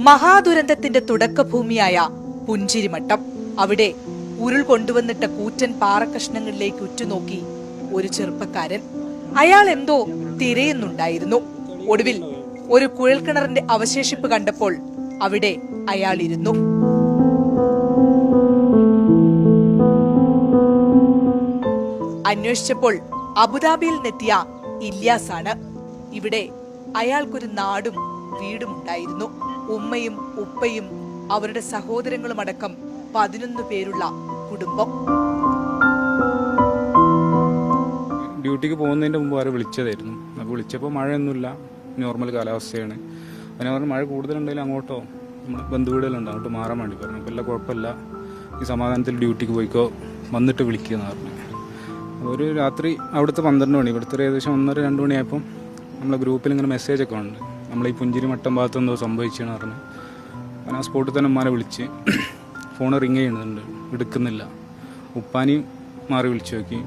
മഹാദുരന്തത്തിന്റെ തുടക്കഭൂമിയായ പുഞ്ചിരിമട്ടം അവിടെ ഉരുൾ കൊണ്ടുവന്നിട്ട കൂറ്റൻ പാറക്കഷ്ണങ്ങളിലേക്ക് ഉറ്റുനോക്കി ഒരു ചെറുപ്പക്കാരൻ. അയാൾ എന്തോ തിരയുന്നുണ്ടായിരുന്നു. ഒടുവിൽ ഒരു കുഴൽക്കിണറിന്റെ അവശേഷിപ്പ് കണ്ടപ്പോൾ അവിടെ അയാൾ ഇരുന്നു അന്വേഷിച്ചപ്പോൾ അബുദാബിയിൽ നിന്നെത്തിയ ഇല്യാസാണ്. ഇവിടെ അയാൾക്കൊരു നാടും വീടും ഉണ്ടായിരുന്നു. ഉമ്മയും ഉപ്പയും അവരുടെ സഹോദരങ്ങളും അടക്കം പതിനൊന്ന് പേരുള്ള കുടുംബം. ഡ്യൂട്ടിക്ക് പോകുന്നതിന്റെ മുമ്പ് അവരെ വിളിച്ചതായിരുന്നു. അപ്പോൾ വിളിച്ചപ്പോൾ മഴയൊന്നുമില്ല. നോർമൽ കാലാവസ്ഥയാണ്. അതിനെ പറഞ്ഞ് മഴ കൂടുതലുണ്ടെങ്കിൽ അങ്ങോട്ടോ? നമ്മുടെ ബന്ധുവീടുകളുണ്ട്. അങ്ങോട്ട് മാറാൻ വേണ്ടി പറഞ്ഞു. അപ്പോൾ എല്ലാം കുഴപ്പമില്ല. ഈ സമാധാനത്തിൽ ഡ്യൂട്ടിക്ക് പോയിക്കോ. വന്നിട്ട് വിളിക്കുക എന്ന് പറഞ്ഞു. ഒരു രാത്രി അവിടുത്തെ പന്ത്രണ്ട് മണി. ഇവിടുത്തെ ഏകദേശം ഒന്നര രണ്ട് മണിയായപ്പം നമ്മളെ ഗ്രൂപ്പിൽ ഇങ്ങനെ മെസ്സേജൊക്കെ ഉണ്ട്. നമ്മൾ ഈ പുഞ്ചിരി മട്ടം ഭാഗത്ത് എന്തോ സംഭവിച്ചെന്ന് പറഞ്ഞു. ഞാൻ ആ സ്പോട്ടിൽ തന്നെ ഉമ്മാനെ വിളിച്ച് ഫോൺ റിങ് ചെയ്യുന്നുണ്ട്. എടുക്കുന്നില്ല. ഉപ്പാനെയും മാറി വിളിച്ചു നോക്കി.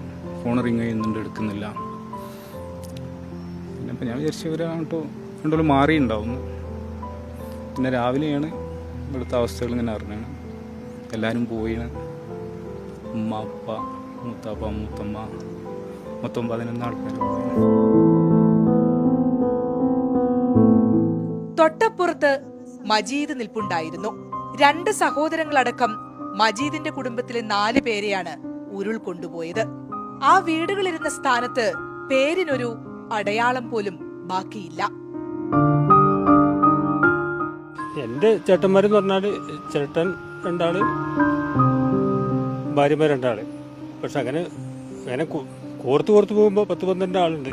ഫോൺ റിങ് ചെയ്യുന്നുണ്ട്. എടുക്കുന്നില്ല. പിന്നെ ഇപ്പം ഞാൻ വിചാരിച്ചു ഇവരാട്ടോ രണ്ടോളം മാറിയിട്ടുണ്ടാവും. പിന്നെ രാവിലെയാണ് ഇവിടുത്തെ അവസ്ഥകൾ ഇങ്ങനെ അറിഞ്ഞാണ് എല്ലാവരും പോയിന് ഉമ്മ അപ്പ മൂത്താപ്പ മൂത്തമ്മ മൊത്തം പതിനൊന്ന് ആൾക്കാർ പോയി. തൊട്ടപ്പുറത്ത് മജീദ് നിൽപ്പുണ്ടായിരുന്നു. രണ്ട് സഹോദരങ്ങളടക്കം മജീദിന്റെ കുടുംബത്തിലെ നാല് പേരെയാണ് ഉരുൾ കൊണ്ടുപോയത്. ആ വീടുകളിരുന്ന സ്ഥാനത്ത് പേരിനൊരു അടയാളം പോലും ബാക്കിയില്ല. എന്റെ ചേട്ടന്മാരെന്ന് പറഞ്ഞാൽ ചേട്ടൻ രണ്ടാൾ ഭാര്യമാർ രണ്ടാൾ. പക്ഷെ അങ്ങനെ അങ്ങനെ കോർത്ത് കോർത്ത് പോകുമ്പോൾ പത്ത് പന്ത്രണ്ട് ആളുണ്ട്.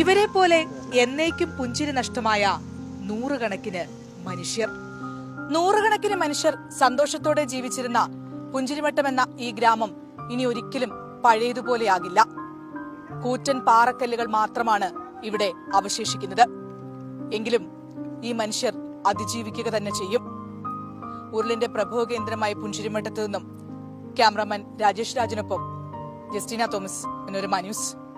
ഇവരെ പോലെ എന്നേക്കും പുഞ്ചിരി നഷ്ടമായ നൂറുകണക്കിന് മനുഷ്യർ. നൂറുകണക്കിന് മനുഷ്യർ സന്തോഷത്തോടെ ജീവിച്ചിരുന്ന പുഞ്ചിരിമട്ടം എന്ന ഈ ഗ്രാമം ഇനി ഒരിക്കലും പഴയതുപോലെയാകില്ല. കൂറ്റൻ പാറക്കല്ലുകൾ മാത്രമാണ് ഇവിടെ അവശേഷിക്കുന്നത്. എങ്കിലും ഈ മനുഷ്യർ അതിജീവിക്കുക തന്നെ ചെയ്യും. ഉരുളിന്റെ പ്രഭവ കേന്ദ്രമായ പുഞ്ചിരിമട്ടത്ത് നിന്നും ക്യാമറാമാൻ രാജേഷ് രാജിനൊപ്പം ജസ്റ്റിന തോമസ് മനോരമ ന്യൂസ്.